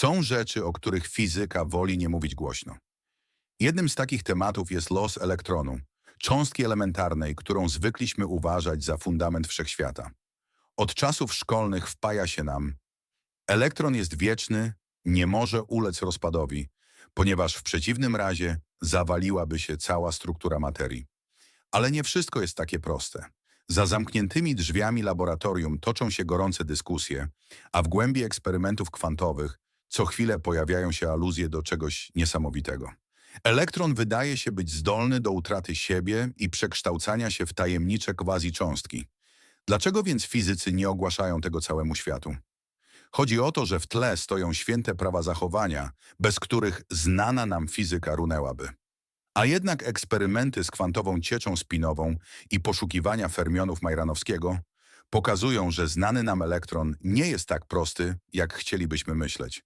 Są rzeczy, o których fizyka woli nie mówić głośno. Jednym z takich tematów jest los elektronu, cząstki elementarnej, którą zwykliśmy uważać za fundament wszechświata. Od czasów szkolnych wpaja się nam, elektron jest wieczny, nie może ulec rozpadowi, ponieważ w przeciwnym razie zawaliłaby się cała struktura materii. Ale nie wszystko jest takie proste. Za zamkniętymi drzwiami laboratorium toczą się gorące dyskusje, a w głębi eksperymentów kwantowych co chwilę pojawiają się aluzje do czegoś niesamowitego. Elektron wydaje się być zdolny do utraty siebie i przekształcania się w tajemnicze quasi-cząstki. Dlaczego więc fizycy nie ogłaszają tego całemu światu? Chodzi o to, że w tle stoją święte prawa zachowania, bez których znana nam fizyka runęłaby. A jednak eksperymenty z kwantową cieczą spinową i poszukiwania fermionów Majranowskiego pokazują, że znany nam elektron nie jest tak prosty, jak chcielibyśmy myśleć.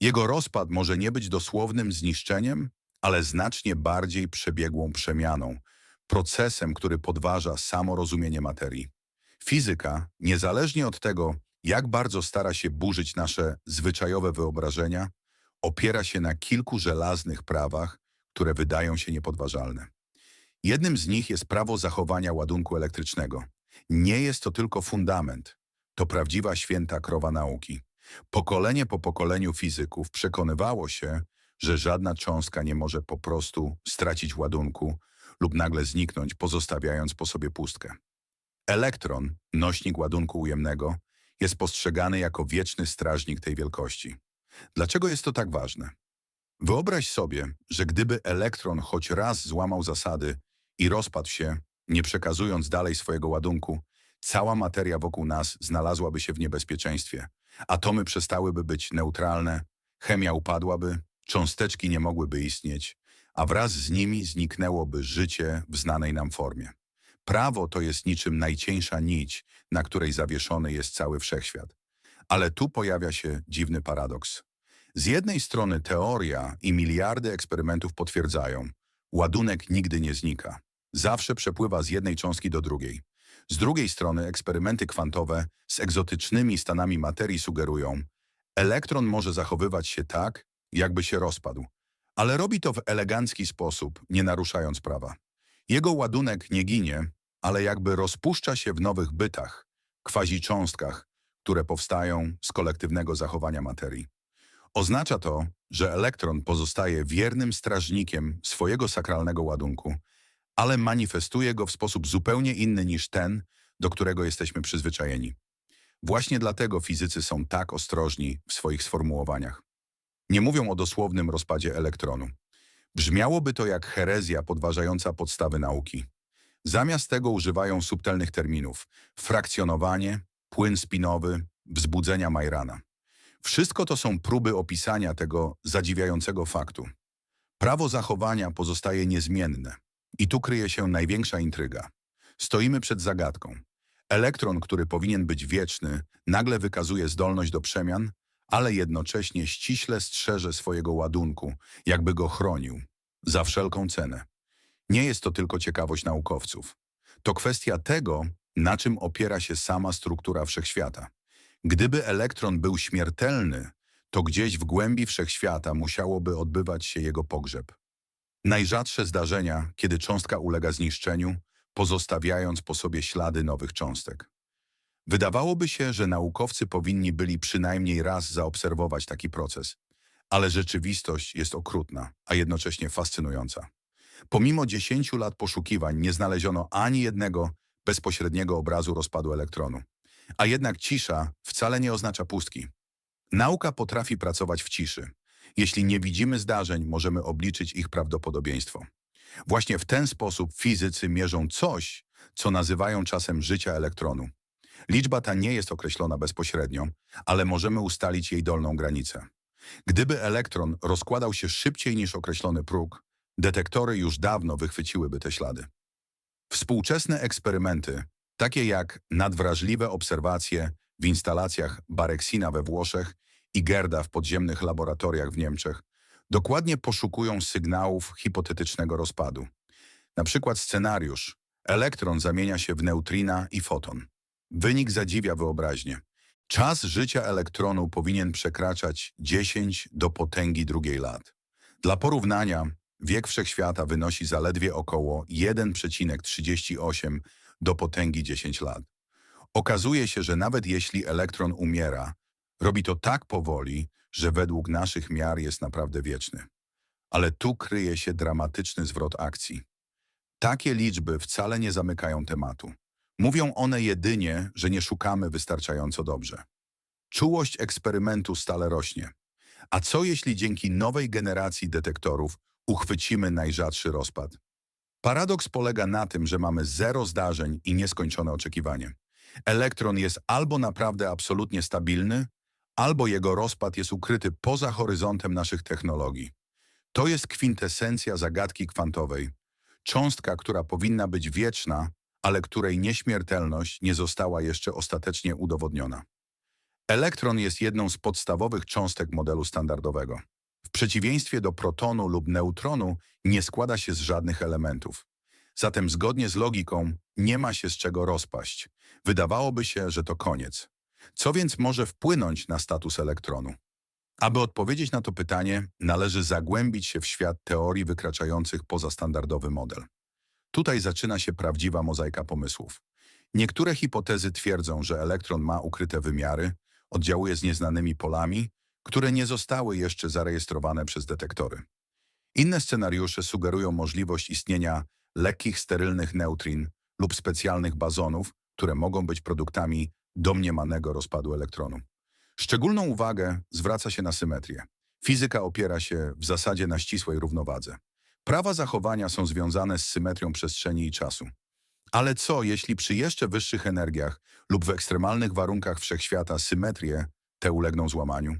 Jego rozpad może nie być dosłownym zniszczeniem, ale znacznie bardziej przebiegłą przemianą, procesem, który podważa samo rozumienie materii. Fizyka, niezależnie od tego, jak bardzo stara się burzyć nasze zwyczajowe wyobrażenia, opiera się na kilku żelaznych prawach, które wydają się niepodważalne. Jednym z nich jest prawo zachowania ładunku elektrycznego. Nie jest to tylko fundament, to prawdziwa święta krowa nauki. Pokolenie po pokoleniu fizyków przekonywało się, że żadna cząstka nie może po prostu stracić ładunku lub nagle zniknąć, pozostawiając po sobie pustkę. Elektron, nośnik ładunku ujemnego, jest postrzegany jako wieczny strażnik tej wielkości. Dlaczego jest to tak ważne? Wyobraź sobie, że gdyby elektron choć raz złamał zasady i rozpadł się, nie przekazując dalej swojego ładunku, cała materia wokół nas znalazłaby się w niebezpieczeństwie. Atomy przestałyby być neutralne, chemia upadłaby, cząsteczki nie mogłyby istnieć, a wraz z nimi zniknęłoby życie w znanej nam formie. Prawo to jest niczym najcieńsza nić, na której zawieszony jest cały wszechświat. Ale tu pojawia się dziwny paradoks. Z jednej strony teoria i miliardy eksperymentów potwierdzają, ładunek nigdy nie znika. Zawsze przepływa z jednej cząstki do drugiej. Z drugiej strony eksperymenty kwantowe z egzotycznymi stanami materii sugerują, elektron może zachowywać się tak, jakby się rozpadł, ale robi to w elegancki sposób, nie naruszając prawa. Jego ładunek nie ginie, ale jakby rozpuszcza się w nowych bytach, quasi-cząstkach, które powstają z kolektywnego zachowania materii. Oznacza to, że elektron pozostaje wiernym strażnikiem swojego sakralnego ładunku, ale manifestuje go w sposób zupełnie inny niż ten, do którego jesteśmy przyzwyczajeni. Właśnie dlatego fizycy są tak ostrożni w swoich sformułowaniach. Nie mówią o dosłownym rozpadzie elektronu. Brzmiałoby to jak herezja podważająca podstawy nauki. Zamiast tego używają subtelnych terminów frakcjonowanie, płyn spinowy, wzbudzenia Majrana. Wszystko to są próby opisania tego zadziwiającego faktu. Prawo zachowania pozostaje niezmienne. I tu kryje się największa intryga. Stoimy przed zagadką. Elektron, który powinien być wieczny, nagle wykazuje zdolność do przemian, ale jednocześnie ściśle strzeże swojego ładunku, jakby go chronił, za wszelką cenę. Nie jest to tylko ciekawość naukowców. To kwestia tego, na czym opiera się sama struktura wszechświata. Gdyby elektron był śmiertelny, to gdzieś w głębi wszechświata musiałoby odbywać się jego pogrzeb. Najrzadsze zdarzenia, kiedy cząstka ulega zniszczeniu, pozostawiając po sobie ślady nowych cząstek. Wydawałoby się, że naukowcy powinni byli przynajmniej raz zaobserwować taki proces, ale rzeczywistość jest okrutna, a jednocześnie fascynująca. Pomimo 10 lat poszukiwań nie znaleziono ani jednego bezpośredniego obrazu rozpadu elektronu. A jednak cisza wcale nie oznacza pustki. Nauka potrafi pracować w ciszy. Jeśli nie widzimy zdarzeń, możemy obliczyć ich prawdopodobieństwo. Właśnie w ten sposób fizycy mierzą coś, co nazywają czasem życia elektronu. Liczba ta nie jest określona bezpośrednio, ale możemy ustalić jej dolną granicę. Gdyby elektron rozkładał się szybciej niż określony próg, detektory już dawno wychwyciłyby te ślady. Współczesne eksperymenty, takie jak nadwrażliwe obserwacje w instalacjach Bareksina we Włoszech i Gerda w podziemnych laboratoriach w Niemczech, dokładnie poszukują sygnałów hipotetycznego rozpadu. Na przykład scenariusz elektron zamienia się w neutrina i foton. Wynik zadziwia wyobraźnię. Czas życia elektronu powinien przekraczać 10 do potęgi drugiej lat. Dla porównania, wiek wszechświata wynosi zaledwie około 1,38 do potęgi 10 lat. Okazuje się, że nawet jeśli elektron umiera, robi to tak powoli, że według naszych miar jest naprawdę wieczny. Ale tu kryje się dramatyczny zwrot akcji. Takie liczby wcale nie zamykają tematu. Mówią one jedynie, że nie szukamy wystarczająco dobrze. Czułość eksperymentu stale rośnie. A co jeśli dzięki nowej generacji detektorów uchwycimy najrzadszy rozpad? Paradoks polega na tym, że mamy zero zdarzeń i nieskończone oczekiwanie. Elektron jest albo naprawdę absolutnie stabilny, albo jego rozpad jest ukryty poza horyzontem naszych technologii. To jest kwintesencja zagadki kwantowej. Cząstka, która powinna być wieczna, ale której nieśmiertelność nie została jeszcze ostatecznie udowodniona. Elektron jest jedną z podstawowych cząstek modelu standardowego. W przeciwieństwie do protonu lub neutronu nie składa się z żadnych elementów. Zatem zgodnie z logiką nie ma się z czego rozpaść. Wydawałoby się, że to koniec. Co więc może wpłynąć na status elektronu? Aby odpowiedzieć na to pytanie, należy zagłębić się w świat teorii wykraczających poza standardowy model. Tutaj zaczyna się prawdziwa mozaika pomysłów. Niektóre hipotezy twierdzą, że elektron ma ukryte wymiary, oddziałuje z nieznanymi polami, które nie zostały jeszcze zarejestrowane przez detektory. Inne scenariusze sugerują możliwość istnienia lekkich, sterylnych neutrin lub specjalnych bazonów, które mogą być produktami domniemanego rozpadu elektronu. Szczególną uwagę zwraca się na symetrię. Fizyka opiera się w zasadzie na ścisłej równowadze. Prawa zachowania są związane z symetrią przestrzeni i czasu. Ale co, jeśli przy jeszcze wyższych energiach lub w ekstremalnych warunkach wszechświata symetrie te ulegną złamaniu?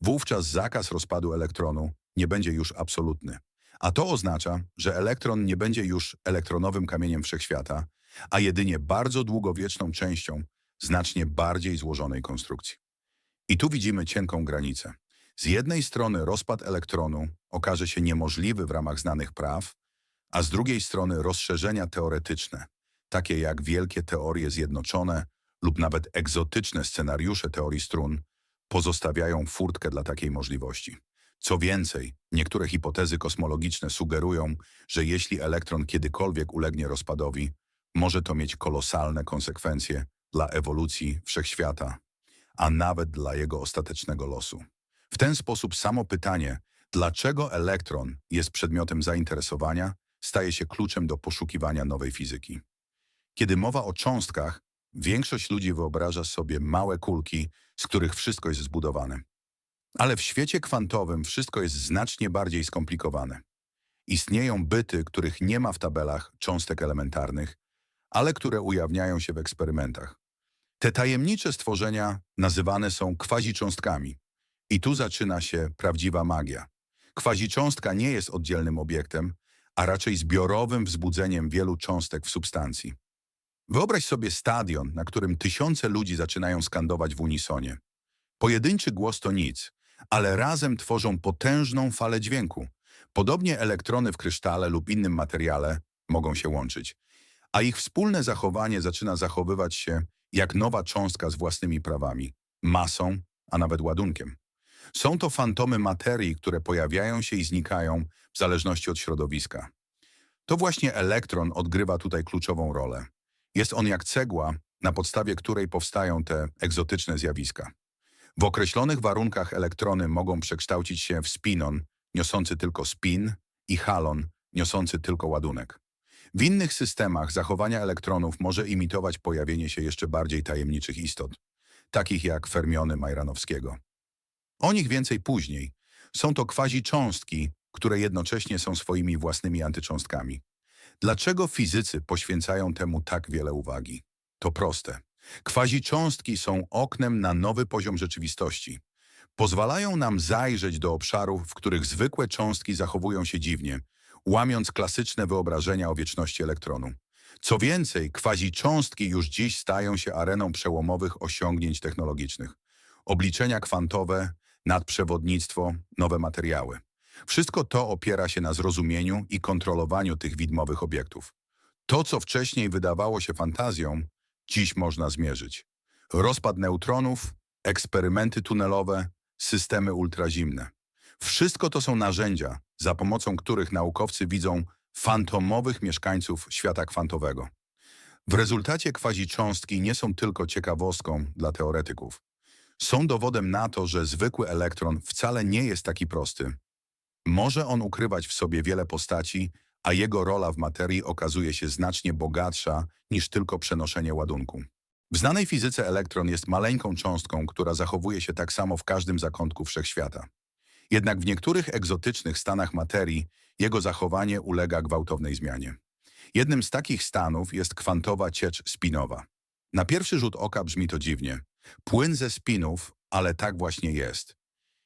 Wówczas zakaz rozpadu elektronu nie będzie już absolutny. A to oznacza, że elektron nie będzie już elektronowym kamieniem wszechświata, a jedynie bardzo długowieczną częścią znacznie bardziej złożonej konstrukcji. I tu widzimy cienką granicę. Z jednej strony rozpad elektronu okaże się niemożliwy w ramach znanych praw, a z drugiej strony rozszerzenia teoretyczne, takie jak wielkie teorie zjednoczone lub nawet egzotyczne scenariusze teorii strun, pozostawiają furtkę dla takiej możliwości. Co więcej, niektóre hipotezy kosmologiczne sugerują, że jeśli elektron kiedykolwiek ulegnie rozpadowi, może to mieć kolosalne konsekwencje dla ewolucji wszechświata, a nawet dla jego ostatecznego losu. W ten sposób samo pytanie, dlaczego elektron jest przedmiotem zainteresowania, staje się kluczem do poszukiwania nowej fizyki. Kiedy mowa o cząstkach, większość ludzi wyobraża sobie małe kulki, z których wszystko jest zbudowane. Ale w świecie kwantowym wszystko jest znacznie bardziej skomplikowane. Istnieją byty, których nie ma w tabelach cząstek elementarnych, ale które ujawniają się w eksperymentach. Te tajemnicze stworzenia nazywane są quasi-cząstkami. I tu zaczyna się prawdziwa magia. Quasi-cząstka nie jest oddzielnym obiektem, a raczej zbiorowym wzbudzeniem wielu cząstek w substancji. Wyobraź sobie stadion, na którym tysiące ludzi zaczynają skandować w unisonie. Pojedynczy głos to nic, ale razem tworzą potężną falę dźwięku. Podobnie elektrony w krysztale lub innym materiale mogą się łączyć, a ich wspólne zachowanie zaczyna zachowywać się jak nowa cząstka z własnymi prawami, masą, a nawet ładunkiem. Są to fantomy materii, które pojawiają się i znikają w zależności od środowiska. To właśnie elektron odgrywa tutaj kluczową rolę. Jest on jak cegła, na podstawie której powstają te egzotyczne zjawiska. W określonych warunkach elektrony mogą przekształcić się w spinon, niosący tylko spin, i halon, niosący tylko ładunek. W innych systemach zachowania elektronów może imitować pojawienie się jeszcze bardziej tajemniczych istot, takich jak fermiony Majranowskiego. O nich więcej później. Są to quasi-cząstki, które jednocześnie są swoimi własnymi antycząstkami. Dlaczego fizycy poświęcają temu tak wiele uwagi? To proste. Quasi-cząstki są oknem na nowy poziom rzeczywistości. Pozwalają nam zajrzeć do obszarów, w których zwykłe cząstki zachowują się dziwnie, łamiąc klasyczne wyobrażenia o wieczności elektronu. Co więcej, quasi-cząstki już dziś stają się areną przełomowych osiągnięć technologicznych. Obliczenia kwantowe, nadprzewodnictwo, nowe materiały. Wszystko to opiera się na zrozumieniu i kontrolowaniu tych widmowych obiektów. To, co wcześniej wydawało się fantazją, dziś można zmierzyć. Rozpad neutronów eksperymenty tunelowe, systemy ultrazimne. Wszystko to są narzędzia, za pomocą których naukowcy widzą fantomowych mieszkańców świata kwantowego. W rezultacie quasi-cząstki nie są tylko ciekawostką dla teoretyków. Są dowodem na to, że zwykły elektron wcale nie jest taki prosty. Może on ukrywać w sobie wiele postaci, a jego rola w materii okazuje się znacznie bogatsza niż tylko przenoszenie ładunku. W znanej fizyce elektron jest maleńką cząstką, która zachowuje się tak samo w każdym zakątku wszechświata. Jednak w niektórych egzotycznych stanach materii jego zachowanie ulega gwałtownej zmianie. Jednym z takich stanów jest kwantowa ciecz spinowa. Na pierwszy rzut oka brzmi to dziwnie. Płyn ze spinów, ale tak właśnie jest.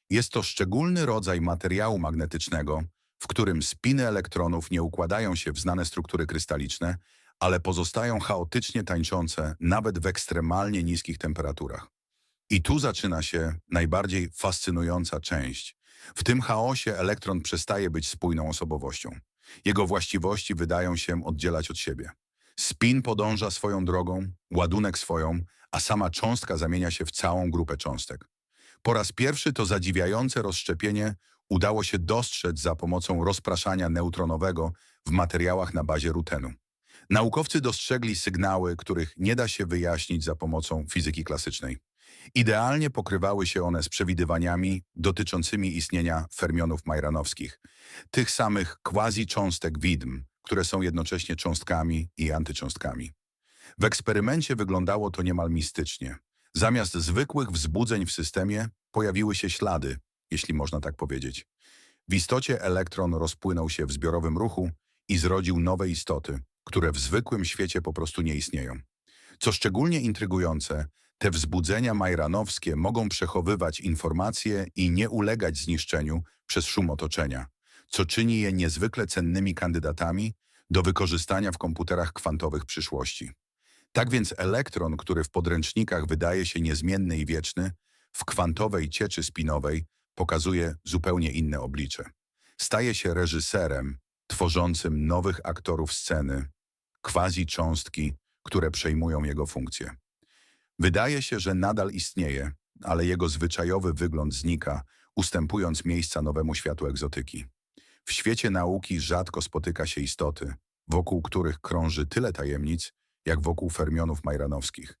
Jest to szczególny rodzaj materiału magnetycznego, w którym spiny elektronów nie układają się w znane struktury krystaliczne, ale pozostają chaotycznie tańczące nawet w ekstremalnie niskich temperaturach. I tu zaczyna się najbardziej fascynująca część. W tym chaosie elektron przestaje być spójną osobowością. Jego właściwości wydają się oddzielać od siebie. Spin podąża swoją drogą, ładunek swoją, a sama cząstka zamienia się w całą grupę cząstek. Po raz pierwszy to zadziwiające rozszczepienie udało się dostrzec za pomocą rozpraszania neutronowego w materiałach na bazie rutenu. Naukowcy dostrzegli sygnały, których nie da się wyjaśnić za pomocą fizyki klasycznej. Idealnie pokrywały się one z przewidywaniami dotyczącymi istnienia fermionów majranowskich, tych samych quasi-cząstek widm, które są jednocześnie cząstkami i antycząstkami. W eksperymencie wyglądało to niemal mistycznie. Zamiast zwykłych wzbudzeń w systemie pojawiły się ślady, jeśli można tak powiedzieć. W istocie elektron rozpłynął się w zbiorowym ruchu i zrodził nowe istoty, które w zwykłym świecie po prostu nie istnieją. Co szczególnie intrygujące, te wzbudzenia majranowskie mogą przechowywać informacje i nie ulegać zniszczeniu przez szum otoczenia, co czyni je niezwykle cennymi kandydatami do wykorzystania w komputerach kwantowych przyszłości. Tak więc elektron, który w podręcznikach wydaje się niezmienny i wieczny, w kwantowej cieczy spinowej pokazuje zupełnie inne oblicze. Staje się reżyserem, tworzącym nowych aktorów sceny, quasi-cząstki, które przejmują jego funkcję. Wydaje się, że nadal istnieje, ale jego zwyczajowy wygląd znika, ustępując miejsca nowemu światu egzotyki. W świecie nauki rzadko spotyka się istoty, wokół których krąży tyle tajemnic, jak wokół fermionów majranowskich.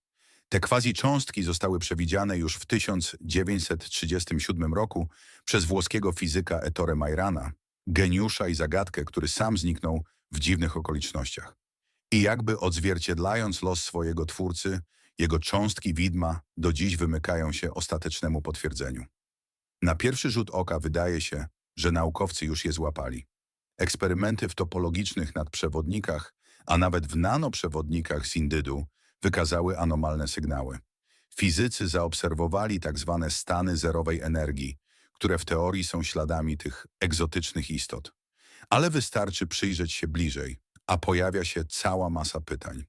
Te quasi-cząstki zostały przewidziane już w 1937 roku przez włoskiego fizyka Ettore Majrana, geniusza i zagadkę, który sam zniknął w dziwnych okolicznościach. I jakby odzwierciedlając los swojego twórcy, jego cząstki widma do dziś wymykają się ostatecznemu potwierdzeniu. Na pierwszy rzut oka wydaje się, że naukowcy już je złapali. Eksperymenty w topologicznych nadprzewodnikach, a nawet w nanoprzewodnikach z indydu wykazały anomalne sygnały. Fizycy zaobserwowali tak zwane stany zerowej energii, które w teorii są śladami tych egzotycznych istot. Ale wystarczy przyjrzeć się bliżej, a pojawia się cała masa pytań.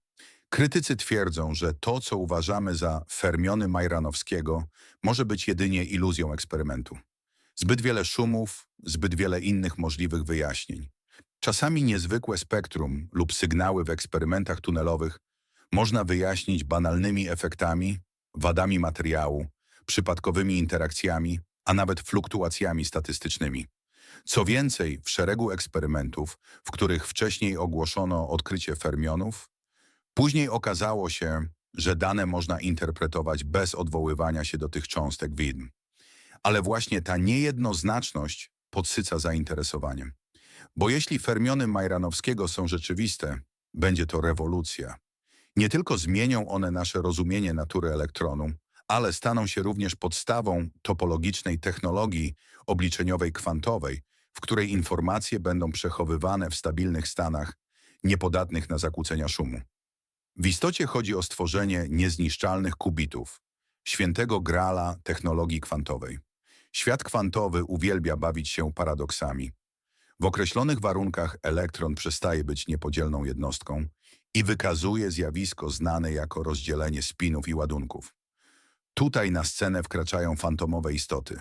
Krytycy twierdzą, że to, co uważamy za fermiony Majranowskiego, może być jedynie iluzją eksperymentu. Zbyt wiele szumów, zbyt wiele innych możliwych wyjaśnień. Czasami niezwykłe spektrum lub sygnały w eksperymentach tunelowych można wyjaśnić banalnymi efektami, wadami materiału, przypadkowymi interakcjami, a nawet fluktuacjami statystycznymi. Co więcej, w szeregu eksperymentów, w których wcześniej ogłoszono odkrycie fermionów, później okazało się, że dane można interpretować bez odwoływania się do tych cząstek widm. Ale właśnie ta niejednoznaczność podsyca zainteresowaniem. Bo jeśli fermiony Majranowskiego są rzeczywiste, będzie to rewolucja. Nie tylko zmienią one nasze rozumienie natury elektronu, ale staną się również podstawą topologicznej technologii obliczeniowej kwantowej, w której informacje będą przechowywane w stabilnych stanach, niepodatnych na zakłócenia szumu. W istocie chodzi o stworzenie niezniszczalnych kubitów, świętego grala technologii kwantowej. Świat kwantowy uwielbia bawić się paradoksami. W określonych warunkach elektron przestaje być niepodzielną jednostką i wykazuje zjawisko znane jako rozdzielenie spinów i ładunków. Tutaj na scenę wkraczają fantomowe istoty.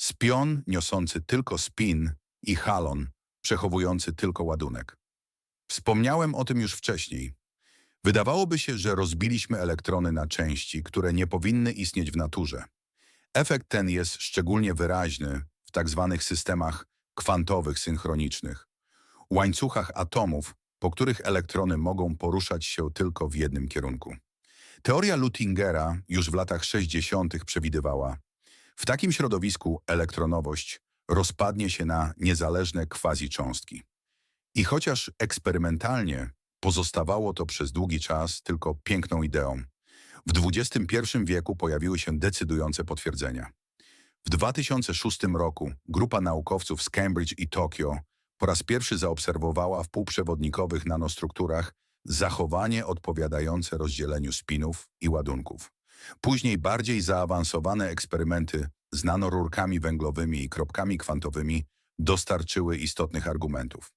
Spion niosący tylko spin i halon przechowujący tylko ładunek. Wspomniałem o tym już wcześniej. Wydawałoby się, że rozbiliśmy elektrony na części, które nie powinny istnieć w naturze. Efekt ten jest szczególnie wyraźny w tzw. systemach kwantowych synchronicznych, łańcuchach atomów, po których elektrony mogą poruszać się tylko w jednym kierunku. Teoria Luttingera już w latach 60. przewidywała, w takim środowisku elektronowość rozpadnie się na niezależne quasi-cząstki. I chociaż eksperymentalnie pozostawało to przez długi czas tylko piękną ideą, w XXI wieku pojawiły się decydujące potwierdzenia. W 2006 roku grupa naukowców z Cambridge i Tokio po raz pierwszy zaobserwowała w półprzewodnikowych nanostrukturach zachowanie odpowiadające rozdzieleniu spinów i ładunków. Później bardziej zaawansowane eksperymenty z nanorurkami węglowymi i kropkami kwantowymi dostarczyły istotnych argumentów.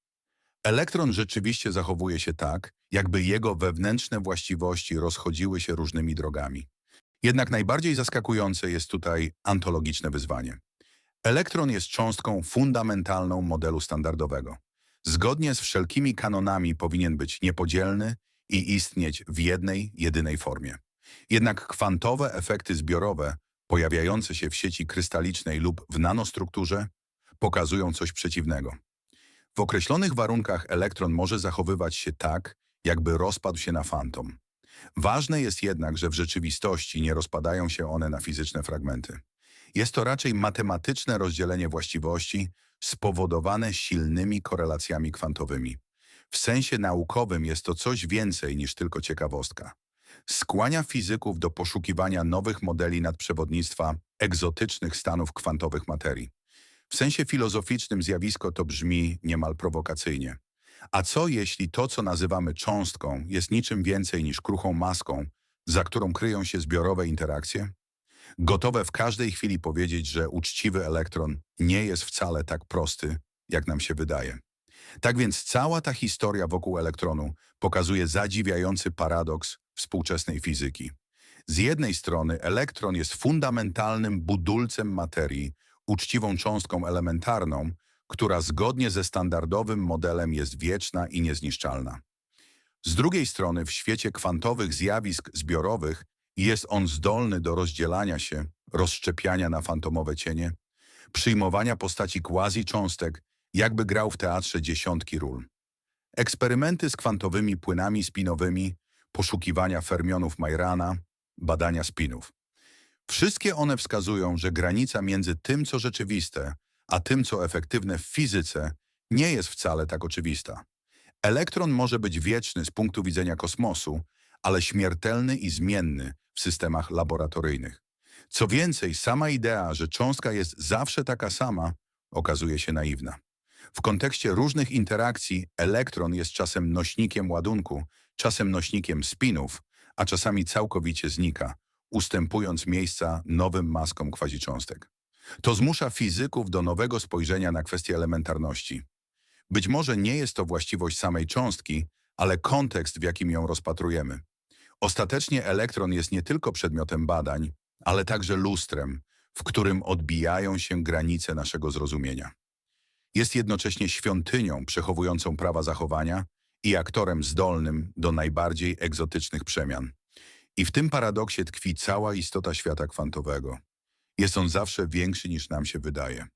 Elektron rzeczywiście zachowuje się tak, jakby jego wewnętrzne właściwości rozchodziły się różnymi drogami. Jednak najbardziej zaskakujące jest tutaj antologiczne wyzwanie. Elektron jest cząstką fundamentalną modelu standardowego. Zgodnie z wszelkimi kanonami powinien być niepodzielny i istnieć w jednej, jedynej formie. Jednak kwantowe efekty zbiorowe, pojawiające się w sieci krystalicznej lub w nanostrukturze, pokazują coś przeciwnego. W określonych warunkach elektron może zachowywać się tak, jakby rozpadł się na fantom. Ważne jest jednak, że w rzeczywistości nie rozpadają się one na fizyczne fragmenty. Jest to raczej matematyczne rozdzielenie właściwości spowodowane silnymi korelacjami kwantowymi. W sensie naukowym jest to coś więcej niż tylko ciekawostka. Skłania fizyków do poszukiwania nowych modeli nadprzewodnictwa egzotycznych stanów kwantowych materii. W sensie filozoficznym zjawisko to brzmi niemal prowokacyjnie. A co jeśli to, co nazywamy cząstką, jest niczym więcej niż kruchą maską, za którą kryją się zbiorowe interakcje? Gotowe w każdej chwili powiedzieć, że uczciwy elektron nie jest wcale tak prosty, jak nam się wydaje. Tak więc cała ta historia wokół elektronu pokazuje zadziwiający paradoks współczesnej fizyki. Z jednej strony elektron jest fundamentalnym budulcem materii, uczciwą cząstką elementarną, która zgodnie ze standardowym modelem jest wieczna i niezniszczalna. Z drugiej strony w świecie kwantowych zjawisk zbiorowych jest on zdolny do rozdzielania się, rozszczepiania na fantomowe cienie, przyjmowania postaci quasi-cząstek, jakby grał w teatrze dziesiątki ról. Eksperymenty z kwantowymi płynami spinowymi, poszukiwania fermionów Majrana, badania spinów. Wszystkie one wskazują, że granica między tym, co rzeczywiste, a tym, co efektywne w fizyce, nie jest wcale tak oczywista. Elektron może być wieczny z punktu widzenia kosmosu, ale śmiertelny i zmienny w systemach laboratoryjnych. Co więcej, sama idea, że cząstka jest zawsze taka sama, okazuje się naiwna. W kontekście różnych interakcji elektron jest czasem nośnikiem ładunku, czasem nośnikiem spinów, a czasami całkowicie znika, ustępując miejsca nowym maskom quasicząstek. To zmusza fizyków do nowego spojrzenia na kwestię elementarności. Być może nie jest to właściwość samej cząstki, ale kontekst, w jakim ją rozpatrujemy. Ostatecznie elektron jest nie tylko przedmiotem badań, ale także lustrem, w którym odbijają się granice naszego zrozumienia. Jest jednocześnie świątynią przechowującą prawa zachowania i aktorem zdolnym do najbardziej egzotycznych przemian. I w tym paradoksie tkwi cała istota świata kwantowego. Jest on zawsze większy niż nam się wydaje.